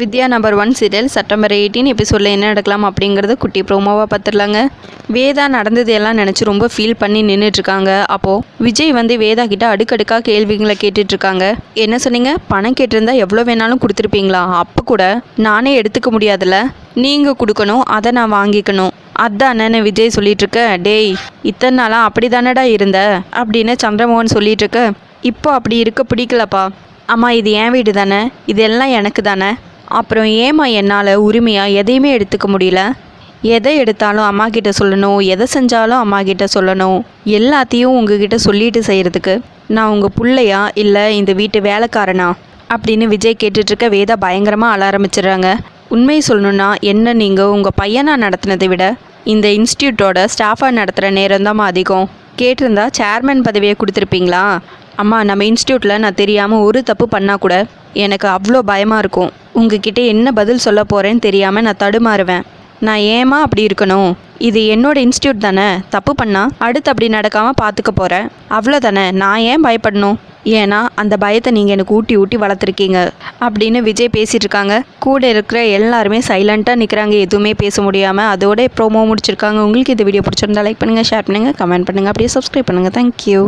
Vidya number one serial September eighteen எபிசோடில் என்ன நடக்கலாம் அப்படிங்கிறது குட்டி ப்ரோமோவாக பார்த்துடலாங்க வேதா நடந்தது எல்லாம் நினச்சி ரொம்ப ஃபீல் பண்ணி நின்றுட்டுருக்காங்க அப்போது விஜய் வந்து வேதா கிட்ட அடுக்கடுக்காக கேள்விகளை கேட்டுட்ருக்காங்க. என்ன சொன்னீங்க? பணம் கேட்டிருந்தா எவ்வளோ வேணாலும் கொடுத்துருப்பீங்களா? அப்போ கூட நானே எடுத்துக்க முடியாதுல்ல. நீங்கள் கொடுக்கணும் அதை நான் வாங்கிக்கணும். அதானே விஜய் சொல்லிட்டு இருக்க டேய் இத்தனை நாளாக அப்படி தானடா இருந்த? அப்படின்னு சந்திரமோகன் சொல்லிட்டு இருக்க இப்போ அப்படி இருக்க பிடிக்கலப்பா. அம்மா இது என் வீடு தானே இதெல்லாம் எனக்கு தானே? அப்புறம் ஏம்மா என்னால் உரிமையாக எதையுமே எடுத்துக்க முடியல? எதை எடுத்தாலும் அம்மா கிட்ட சொல்லணும் எதை செஞ்சாலும் அம்மா கிட்ட சொல்லணும். எல்லாத்தையும் உங்ககிட்ட சொல்லிட்டு செய்கிறதுக்கு நான் உங்கள் பிள்ளையா இல்லை இந்த வீட்டு வேலைக்காரனா? அப்படின்னு விஜய் கேட்டுட்ருக்க வேதா பயங்கரமாக அழ ஆரம்பிச்சிடுறாங்க. உண்மையை சொல்லணுன்னா என்ன நீங்கள் உங்கள் பையனாக நடத்தினதை விட இந்த இன்ஸ்டியூட்டோட ஸ்டாஃபாக நடத்துகிற நேரம் தான் அதிகம். கேட்டிருந்தா சேர்மேன் பதவியை கொடுத்துருப்பீங்களா? அம்மா நம்ம இன்ஸ்டியூட்டில் நான் தெரியாமல் ஒரு தப்பு பண்ணால் கூட எனக்கு அவ்வளோ பயமாக இருக்கும். உங்ககிட்ட என்ன பதில் சொல்ல போகிறேன்னு தெரியாமல் நான் தடுமாறுவேன். நான் ஏமா அப்படி இருக்கணும்? இது என்னோட இன்ஸ்டியூட் தானே? தப்பு பண்ணால் அடுத்து அப்படி நடக்காமல் பார்த்துக்க போகிறேன் அவ்வளோதானே நான் ஏன் பயப்படணும்? ஏன்னா அந்த பயத்தை நீங்கள் எனக்கு ஊட்டி ஊட்டி வளர்த்துருக்கீங்க. அப்படின்னு விஜய் பேசிகிட்டு இருக்காங்க. கூட இருக்கிற எல்லாருமே சைலண்ட்டாக நிற்கிறாங்க எதுவுமே பேச முடியாமல் அதோட ப்ரோமோ முடிச்சிருக்காங்க. உங்களுக்கு இந்த வீடியோ பிடிச்சிருந்தா லைக் பண்ணுங்கள் ஷேர் பண்ணுங்கள் கமெண்ட் பண்ணுங்கள் அப்படியே சப்ஸ்கிரைப் பண்ணுங்கள் தேங்க்யூ